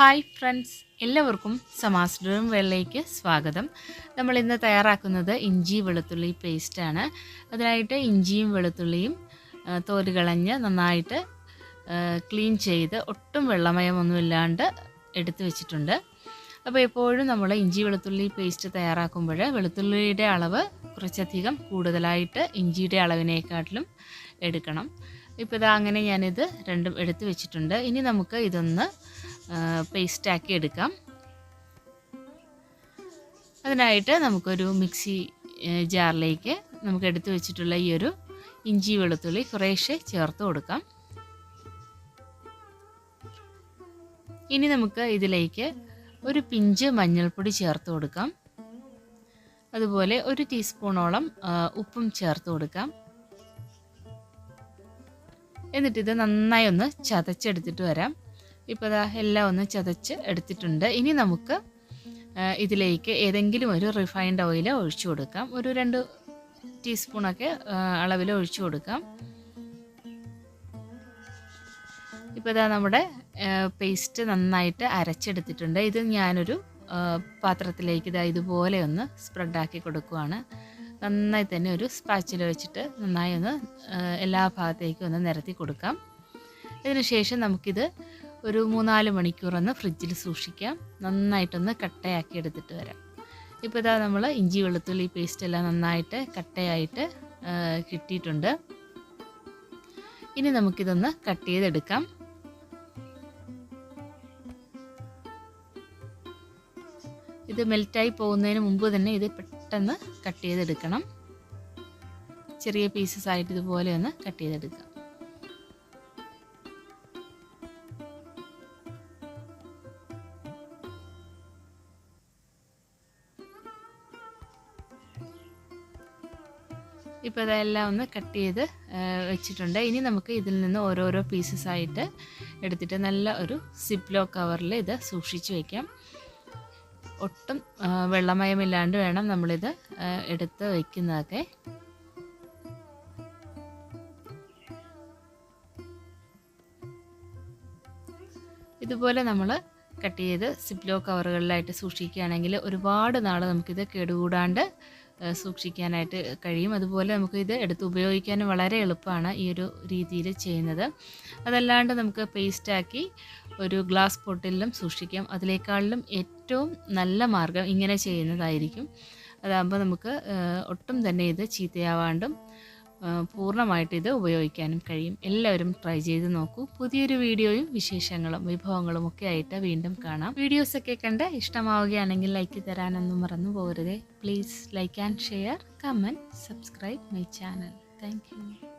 Hi friends എല്ലാവർക്കും സമാസ് dream വെള്ളയ്ക്ക് സ്വാഗതം. നമ്മൾ ഇന്ന് തയ്യാറാക്കുന്നത് ഇഞ്ചി വെളുത്തുള്ളി പേസ്റ്റാണ് അതിനായിട്ട് ഇഞ്ചിയും വെളുത്തുള്ളിയും തോൽ കളഞ്ഞ് നന്നായിട്ട് ക്ലീൻ ചെയ്ത് ഒട്ടും വെള്ളമയമൊന്നുമില്ലാണ്ട് എടുത്തു വെച്ചിട്ടുണ്ട്. അപ്പോൾ എപ്പോഴും നമ്മൾ ഇഞ്ചി വെളുത്തുള്ളി പേസ്റ്റ് തയ്യാറാക്കുമ്പോൾ വെളുത്തുള്ളിയുടെ അളവ് കുറച്ചധികം കൂടുതലായിട്ട് ഇഞ്ചിയുടെ അളവിനേക്കാട്ടിലും എടുക്കണം. ഇപ്പോൾ ഇതാ അങ്ങനെ ഞാനിത് രണ്ടും എടുത്തു വെച്ചിട്ടുണ്ട്. ഇനി നമുക്ക് ഇതൊന്ന് പേസ്റ്റാക്കി എടുക്കാം. അതിനായിട്ട് നമുക്കൊരു മിക്സി ജാറിലേക്ക് നമുക്ക് എടുത്തു വെച്ചിട്ടുള്ള ഈ ഒരു ഇഞ്ചി വെളുത്തുള്ളി കുറേശ്ശെ ചേർത്ത് കൊടുക്കാം. ഇനി നമുക്ക് ഇതിലേക്ക് ഒരു പിഞ്ച് മഞ്ഞൾപ്പൊടി ചേർത്ത് കൊടുക്കാം. അതുപോലെ ഒരു ടീസ്പൂണോളം ഉപ്പും ചേർത്ത് കൊടുക്കാം. എന്നിട്ടിത് നന്നായി ഒന്ന് ചതച്ചെടുത്തിട്ട് വരാം. ഇപ്പോൾ ഇതാ എല്ലാം ഒന്ന് ചതച്ച് എടുത്തിട്ടുണ്ട്. ഇനി നമുക്ക് ഇതിലേക്ക് ഏതെങ്കിലും ഒരു റിഫൈൻഡ് ഓയിൽ ഒഴിച്ചു കൊടുക്കാം. ഒരു രണ്ട് ടീസ്പൂണൊക്കെ അളവിൽ ഒഴിച്ചു കൊടുക്കാം. ഇപ്പോൾ ഇതാ നമ്മുടെ പേസ്റ്റ് നന്നായിട്ട് അരച്ചെടുത്തിട്ടുണ്ട്. ഇത് ഞാനൊരു പാത്രത്തിലേക്ക് ഇതാ ഇതുപോലെ ഒന്ന് സ്പ്രെഡാക്കി കൊടുക്കുവാണ്. നന്നായി തന്നെ ഒരു സ്പാച്ചിൽ വെച്ചിട്ട് നന്നായി ഒന്ന് എല്ലാ ഭാഗത്തേക്കും ഒന്ന് നിരത്തി കൊടുക്കാം. ഇതിനുശേഷം നമുക്കിത് ഒരു മൂന്നാൽ മണിക്കൂറൊന്ന് ഫ്രിഡ്ജിൽ സൂക്ഷിക്കാം. നന്നായിട്ടൊന്ന് കട്ടയാക്കി എടുത്തിട്ട് വരാം. ഇപ്പോൾ ഇതാ നമ്മൾ ഇഞ്ചി വെളുത്തുള്ളി പേസ്റ്റ് എല്ലാം നന്നായിട്ട് കട്ടയായിട്ട് കിട്ടിയിട്ടുണ്ട്. ഇനി നമുക്കിതൊന്ന് കട്ട് ചെയ്തെടുക്കാം. ഇത് മെൽറ്റായി പോകുന്നതിന് മുമ്പ് തന്നെ ഇത് പെട്ടെന്ന് കട്ട് ചെയ്തെടുക്കണം. ചെറിയ പീസസ് ആയിട്ട് ഇതുപോലെ ഒന്ന് കട്ട് ചെയ്തെടുക്കാം. ഇപ്പോൾ ഇതെല്ലാം ഒന്ന് കട്ട് ചെയ്ത് വെച്ചിട്ടുണ്ട്. ഇനി നമുക്ക് ഇതിൽ നിന്ന് ഓരോരോ പീസസ് ആയിട്ട് എടുത്തിട്ട് നല്ല ഒരു സിപ്ലോ കവറിൽ ഇത് സൂക്ഷിച്ച് വയ്ക്കാം ഒട്ടും വെള്ളമയമില്ലാണ്ട് വേണം നമ്മളിത് എടുത്ത് വയ്ക്കുന്നതൊക്കെ ഇതുപോലെ നമ്മൾ കട്ട് ചെയ്ത് സിപ്ലോ കവറുകളിലായിട്ട് സൂക്ഷിക്കുകയാണെങ്കിൽ ഒരുപാട് നാൾ നമുക്കിത് കേടുകൂടാണ്ട് സൂക്ഷിക്കാനായിട്ട് കഴിയും. അതുപോലെ നമുക്ക് ഇത് എടുത്ത് ഉപയോഗിക്കാനും വളരെ എളുപ്പമാണ് ഈ ഒരു രീതിയിൽ ചെയ്യുന്നത്. അതല്ലാണ്ട് നമുക്ക് പേസ്റ്റാക്കി ഒരു ഗ്ലാസ് പൊട്ടിലും സൂക്ഷിക്കാം. അതിലേക്കാളിലും ഏറ്റവും നല്ല മാർഗം ഇങ്ങനെ ചെയ്യുന്നതായിരിക്കും. അതാകുമ്പോൾ നമുക്ക് ഒട്ടും തന്നെ ഇത് ചീത്തയാവാണ്ടും പൂർണമായിട്ട് ഇത് ഉപയോഗിക്കാനും കഴിയും. എല്ലാവരും ട്രൈ ചെയ്ത് നോക്കൂ. പുതിയൊരു വീഡിയോയും വിശേഷങ്ങളും വിഭവങ്ങളും ഒക്കെ ആയിട്ട് വീണ്ടും കാണാം. വീഡിയോസൊക്കെ കണ്ട് ഇഷ്ടമാവുകയാണെങ്കിൽ ലൈക്ക് തരാനൊന്നും മറന്നു പോകരുതേ. Please like and share comment subscribe my channel thank